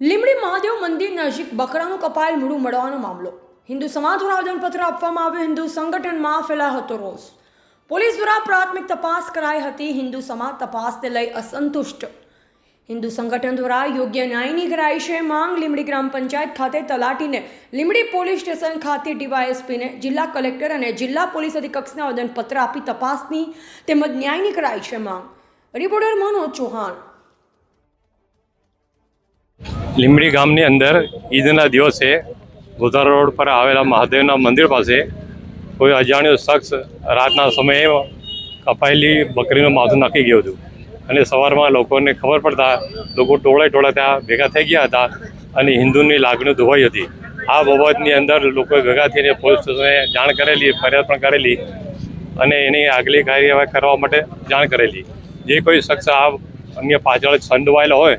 લીમડી મહાદેવ મંદિર નજીક બકરાનું કપાયેલ મૂળું મળવાનો મામલો. હિન્દુ સમાજ દ્વારા આવેદનપત્ર આપવામાં આવ્યું. હિન્દુ સંગઠનમાં ફેલાયો હતો રોષ. પોલીસ દ્વારા પ્રાથમિક તપાસ કરાઈ હતી. હિન્દુ સમાજ તપાસને લઈ અસંતુષ્ટ. હિન્દુ સંગઠન દ્વારા યોગ્ય ન્યાયની કરાઈ છે. માંગ લીમડી ગ્રામ પંચાયત ખાતે તલાટીને લીમડી પોલીસ સ્ટેશન ખાતે ડીવાયએસપીને જિલ્લા કલેક્ટર અને જિલ્લા પોલીસ અધિકક્ષને આવેદનપત્ર આપી તપાસની તેમજ ન્યાયની કરાઈ છે માંગ. રિપોર્ટર મનોજ ચૌહાણ. લીંબડી ગામની અંદર ઈદના દિવસે ગોધારા રોડ પર આવેલા મહાદેવના મંદિર પાસે કોઈ અજાણ્યો શખ્સ રાતના સમયે કપાયેલી બકરીનું માથું નાખી ગયું હતું. અને સવારમાં લોકોને ખબર પડતા લોકો ટોળે ટોળે ત્યાં ભેગા થઈ ગયા હતા અને હિન્દુની લાગણી ધોવાઈ હતી. આ બાબતની અંદર લોકોએ ભેગા થઈને પોલીસ સ્ટેશને જાણ કરેલી, ફરિયાદ પણ કરેલી અને એની આગલી કાર્યવાહી કરવા માટે જાણ કરેલી. જે કોઈ શખ્સ આ અન્ય પાછળ સંડોવાયેલો હોય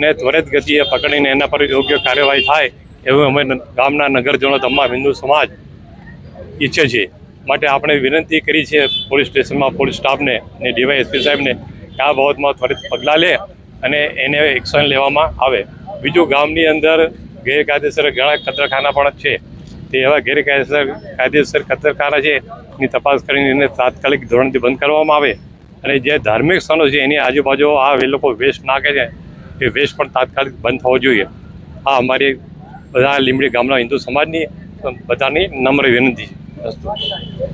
ને ત્વરિત ગતિએ પકડીને એના પર યોગ્ય કાર્યવાહી થાય એવું અમે ગામના નગરજનો તમામ હિન્દુ સમાજ ઈચ્છે છે. માટે આપણે વિનંતી કરી છે પોલીસ સ્ટેશનમાં પોલીસ સ્ટાફને અને ડીવાયએસપી સાહેબને કે આ બાબતમાં ત્વરિત પગલાં લે અને એને એક્શન લેવામાં આવે. બીજું, ગામની અંદર ગેરકાયદેસર ઘણા કતરખાના પણ છે. તે એવા ગેરકાયદેસર કાયદેસર કતરખાના છે એની તપાસ કરીને એને તાત્કાલિક ધોરણથી બંધ કરવામાં આવે. અને જે ધાર્મિક સ્થળો છે એની આજુબાજુ આ લોકો વેસ્ટ નાખે છે. એ વેસ્ટ પણ તાત્કાલિક બંધ થવો જોઈએ. આ અમારી બધા લીમડી ગામના હિન્દુ સમાજની બધાની નમ્ર વિનંતી છે.